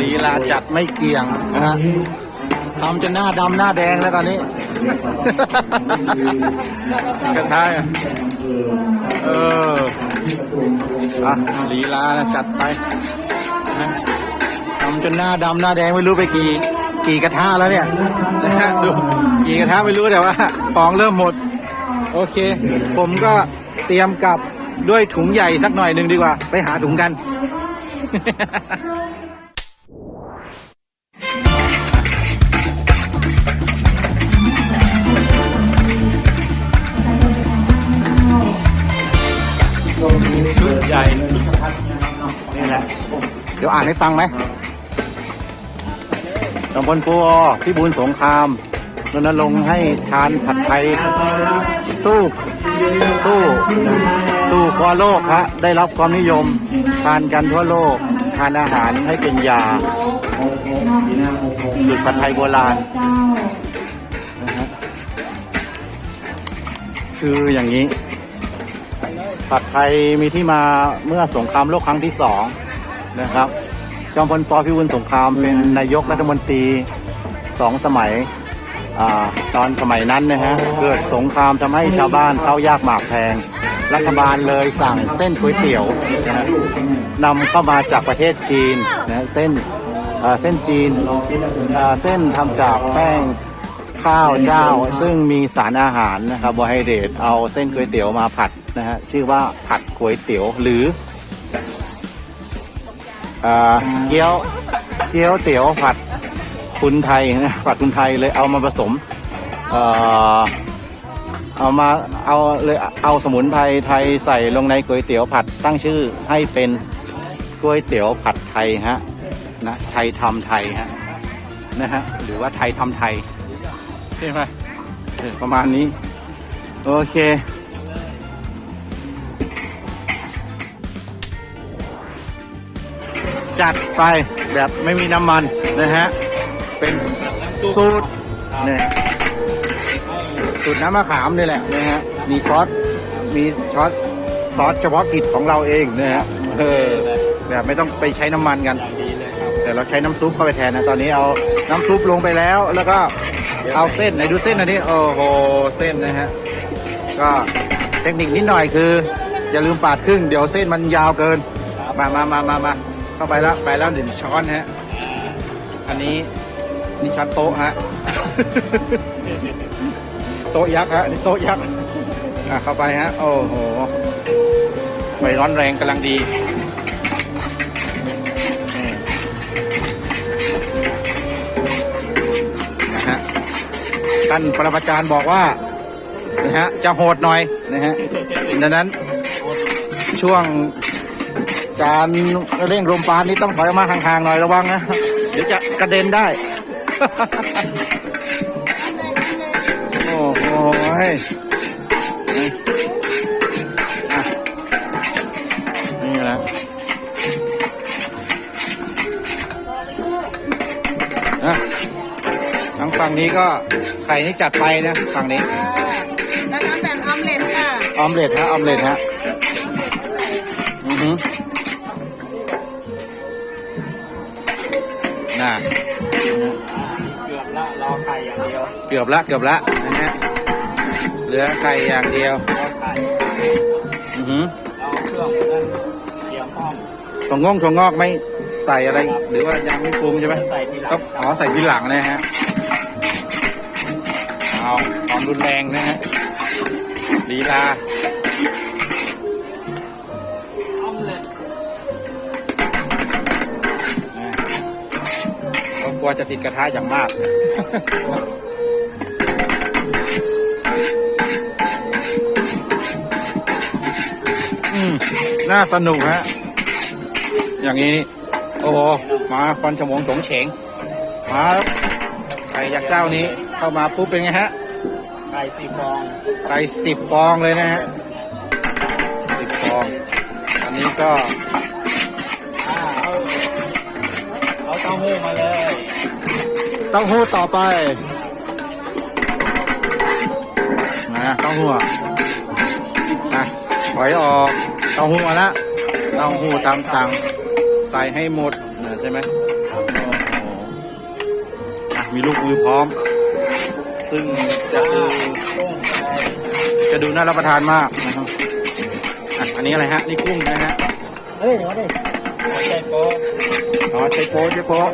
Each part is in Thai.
ลีลาจัดไม่เกี่ยงนะฮะทำจนหน้าดำหน้าแดงแล้วตอนนี้ กระทายเอออะลีลาจัดไปทำจนหน้าดำหน้าแดงไม่รู้ไปกี่ กี่กระทะแล้วเนี่ยนะฮะดูกี่กระทะไม่รู้แต่ว่าของเริ่มหมด โอเค ผมก็เตรียมกลับด้วยถุงใหญ่สักหน่อยหนึ่งดีกว่า ไปหาถุงกัน ชุดใหญ่นี่แหละเดี๋ยวอ่านให้ฟังไหมตำบลปูอพี่บุญสงครามรณรงค์ให้ทานผัดไทย สู้ สู้ สู้ควาโลกฮะได้รับความนิยม ทานกันทั่วโลก ทานอาหารให้เป็นยาหยุดผัดไทยโบราณคืออย่างนี้ ผัดไทยมีที่มาเมื่อสงครามโลกครั้งที่สองนะครับ จอมพลปพิบูลสงครามเป็นนายกรัฐมนตรีสองสมัยอตอนสมัยนั้นนะฮะ เกิดสงครามทำให้ชาวบ้านเข้ายากหมากแพง รัฐบาลเลยสั่งเส้นก๋วยเตี๋ยวนะนำเข้ามาจากประเทศจีนนะเส้นเส้นจีนเส้นทำจากแป้งข้าวเจ้า ซึ่งมีสารอาหารนะครับโบไฮเดรตเอาเส้นก๋วยเตี๋ยวมาผัดนะฮะชื่อว่าผัดก๋วยเตี๋ยวหรืออเกี๊ยวเกี๊ยวเตี๋ยวผัดคุณไทยนะผัดคุณไทยเลยเอามาผสมเอ่อ เอามาเอาเลยเอาสมุนไพรไทยใส่ลงในก๋วยเตี๋ยวผัดตั้งชื่อให้เป็นก๋วยเตี๋ยวผัดไทยฮะนะไทยทำไทยฮะนะฮะหรือว่าไทยทำไทยใช่ไหมประมาณนี้ โอเคจัดไปแบบไม่มีน้ำมันนะฮะ เป็นสูตรเนี่ย สูตรน้ำมะขามนี่แหละนะฮะมีซอสมีซอสซอสเฉพาะกิจของเราเองนะฮะเออแบบไม่ต้องไปใช้น้ำมันกัน แต่เราใช้น้ำซุปเข้าไปแทนนะตอนนี้เอาน้ำซุปลงไปแล้ว แล้วก็เอาเส้นไหนดูเส้นอันนี้โอ้โหเส้นนะฮะก็เทคนิคนิดหน่อยคือ อย่าลืมปาดครึ่งเดี๋ยวเส้นมันยาวเกิน มามามามามาเข้าไปแล้วไปแล้วหนึ่งช้อนฮะอันนี้นี่ช้อนโต๊ะฮะ โต๊ะยักษ์ฮะนี่โต๊ะยักษ์อะเข้าไปฮะ โอ้โหไฟร้อนแรงกำลังดีนะฮะท่านปรมาจารย์บอกว่านะฮะจะโหดหน่อยนะฮะดังนั้น ช่วงการเร่งลมปานนี้ต้องถอยออกมาห่างๆหน่อยระวังนะ เดี๋ยวจะกระเด็นได้ อะนี่แหละนะทางฝั่งนี้ก็ไข่นี่จัดไปนะฝั่งนี้แล้วทำแบบออมเล็ตค่ะออมเล็ตฮะออมเล็ตฮะอือฮึน่ะเกือบละรอไข่อย่างเดียว เกือบละเกือบละนะฮะ เหลือไข่อย่างเดียวรอไข่อือฮึเอาเครื่องนั้นเตรียมพร้อมถั่วงอกถั่วงอกไม่ใส่อะไร หรือว่ายังไม่ปรุงใช่ไหมใส่ทีหลัก็งอ๋อใส่ทีหลังนะฮะเอาความรุนแรงนะฮะลีลาออมเล็ตก็กลัวจะติดกระทะอย่างมาก น่าสนุกฮะ อย่างนี้ โอ้โหมาควันฉมงโฉงเฉง มาแล้วไข่ยักษ์เจ้านี้ เข้ามาปุ๊บเป็นไงฮะ ไข่สี่ฟอง ไข่สิบฟองเลยนะฮะสิบฟอง อันนี้ก็อ่าเอาเอาเต้าหู้มาเลยเต้าหู้ต่อไปนะเต้าหู้อะนะถอยออก เต้าหู้มาละเต้าหู้ตามสั่งใส่ให้หมดใช่ไหมมีลูกมือพร้อม ซึ่งจะดูโล่งใจจะดูน่ารับประทานมากนะครับอันนี้อะไรฮะ นี่กุ้งนะฮะเฮ้ยเดี๋ยวดิหัวใจโป๊ะอ๋อใช้โป๊ะใช้โป๊ะ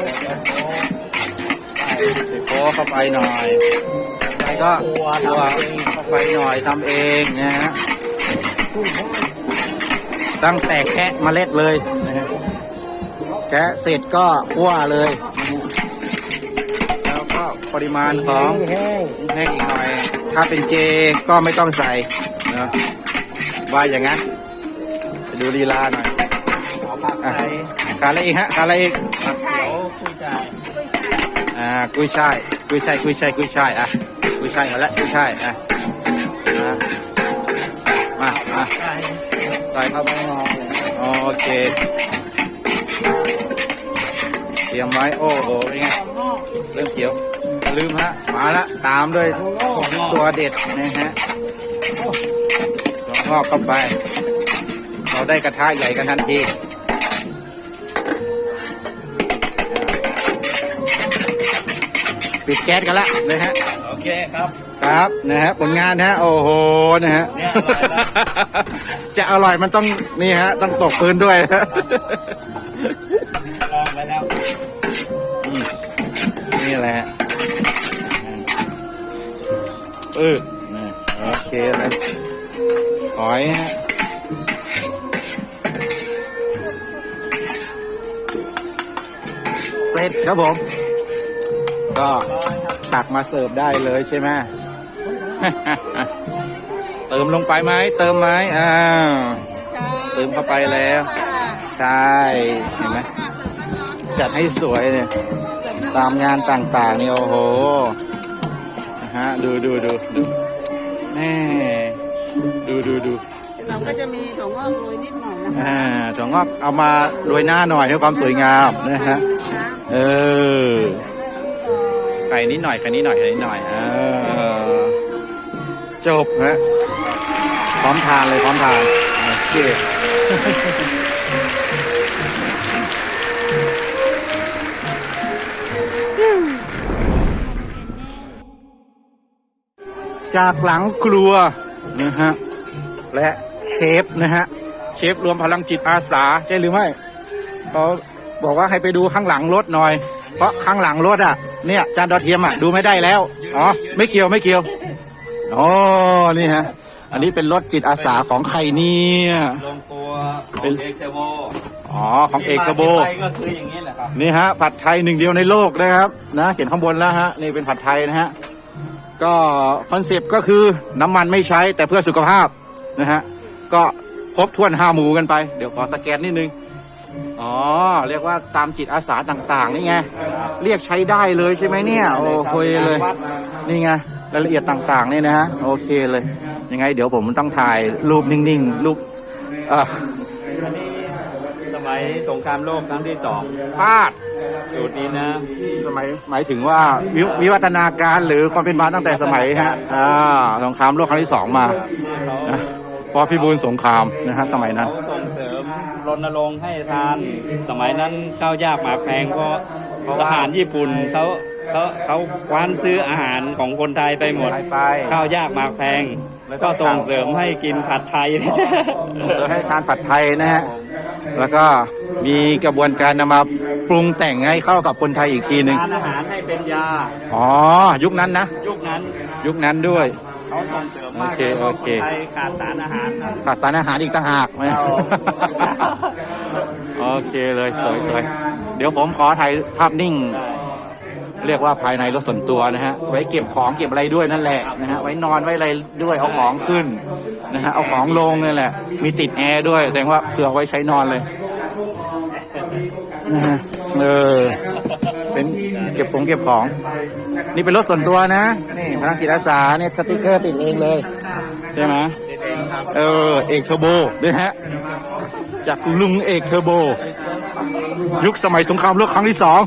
ใช้โป๊ะเข้าไปหน่อยแล้วก็ตัวเข้าไปหน่อยทำเองนะฮะ ตั้งแต่แคะเมล็ดเลยนะฮะแคะเสร็จก็คั่วเลยนะฮะแล้วก็ปริมาณของแห้งแห้งอีกหน่อย ถ้าเป็นเจก็ไม่ต้องใส่นะว่าอย่างนั้นไปดูลีลาหน่อยเอาผักไทยขาดอะไรอีกฮะขาดอะไรอีกผักเขียวคุยจ่ายอ่ากุ้ยช่ายกุ้ยช่ายกุ้ยช่ายกุ้ยช่ายอะกุ้ยช่ายมาแล้วกุ้ยช่ายอะอะมามา ไทยใส่เข้าไปหน่อยโอเค เตรียมไว้ โอ้โหเป็นไงเริ่มเขียวลืมฮะ มาละ ตามด้วยตัวเด็ดนะฮะตัวงอกเข้าไป เราได้กระทะใหญ่กันทันทีปิดแก๊สกันละนะฮะ โอเคครับ ครับนะฮะผลงานนะฮะโอ้โหนะฮะเนี่ยอร่อยแล้วจะอร่อยมันต้องนี่ฮะ ต้องตกพื้นด้วยลองไปแล้วนี่แหละเออนี่โอเคเลยหอยฮะเสร็จครับผม ก็ตักมาเสิร์ฟได้เลยใช่ไหม เติมลงไปไหมเติมไหมอ้าวเติมเข้าไปแล้ว ใช่เห็นไหมจัดให้สวยเนี่ยตามงานต่างๆนี่โอ้โหนะฮะดูดูดูดูแม่ดูดูดูเราก็จะมีถั่วงอกโรยนิดหน่อยนะคะอ่าถั่วงอกเอามาโรยหน้าหน่อยให้ความสวยงามนะฮะเออไข่นิดหน่อยไข่นิดหน่อยไข่นิดหน่อยเออ จบฮะพร้อมทานเลยพร้อมทานโอเคจากหลังครัวนะฮะและเชฟนะฮะเชฟรวมพลังจิตอาสาใช่หรือไม่เขาบอกว่าให้ไปดูข้างหลังรถหน่อย เพราะข้างหลังรถอะเนี่ยจานดาวเทียมอะดูไม่ได้แล้วอ๋อไม่เกี่ยวไม่เกี่ยว อ๋อนี่ฮะ อันนี้เป็นรถจิตอาสาของใครเนี่ยลงตัวเป็นเอ็กเซโวอ๋อของเอกโบที่มาที่ไปก็คืออย่างนี้แหละครับนี่ฮะผัดไทยหนึ่งเดียวในโลกนะครับนะเขียนข้างบนแล้วฮะนี่เป็นผัดไทยนะฮะก็คอนเซปต์ก็คือน้ำมันไม่ใช้แต่เพื่อสุขภาพนะฮะก็ครบถ้วนห้าหมูกันไป เดี๋ยวขอสแกนนิดนึง อ๋อ เรียกว่าตามจิตอาสาต่างๆ นี่ไง เรียกใช้ได้เลยใช่ไหมเนี่ย โอ้โหเลย นี่ไง รายละเอียดต่างๆนี่นะฮะโอเคเลยยังไง เดี๋ยวผมต้องถ่ายรูปนิ่งๆรูปเอ่ออันนี้สมัยสงครามโลกครั้งที่สองพาดสูตรนี้นะสมัยหมายถึงว่าวิวิวัฒนาการหรือความเป็นมาตั้งแต่สมัยฮะอ่าสงครามโลกครั้งที่สองมาเขานะเพราะพิบูลสงครามนะฮะสมัยนั้นเขาส่งเสริมรณรงค์ให้ทาน สมัยนั้นข้าวยากหมากแพงเพราะทหารญี่ปุ่นเขา เขาเขาคว้านซื้ออาหารของคนไทยไปหมด ไป ข้าวยากหมากแพงก็ส่งเสริมให้กินผัดไทยเราให้ทานผัดไทยนะฮะ แล้วก็มีกระบวนการนำมาปรุงแต่งให้เข้ากับคนไทยอีกทีหนึ่งทานอาหารให้เป็นยา อ๋อ ยุคนั้นนะ ยุคนั้นยุคนั้นด้วย เขาส่งเสริมมากโอเคเพราะโอเคคนไทยขาดสารอาหารนะขาดสารอาหารอีกต่างหากไหมเอาโอเคเลยสวยสวยเดี๋ยวผมขอถ่ายภาพนิ่ง เรียกว่าภายในรถส่วนตัวนะฮะไว้เก็บของเก็บอะไรด้วยนั่นแหละนะฮะไว้นอนไว้อะไรด้วยเอาของขึ้นนะฮะเอาของลงนี่แหละ มีติดแอร์ด้วยแสดงว่าเผื่อไว้ใช้นอนเลยนะฮะเออเป็นเก็บของเก็บของ นี่เป็นรถส่วนตัวนะนี่พลังจิตอาสาเนี่ยสติกเกอร์ติดเองเลยใช่ไหมเออเอกเทอร์โบด้วยฮะจากลุงเอกเทอร์โบ ยุคสมัยสงครามโลกครั้งที่สอง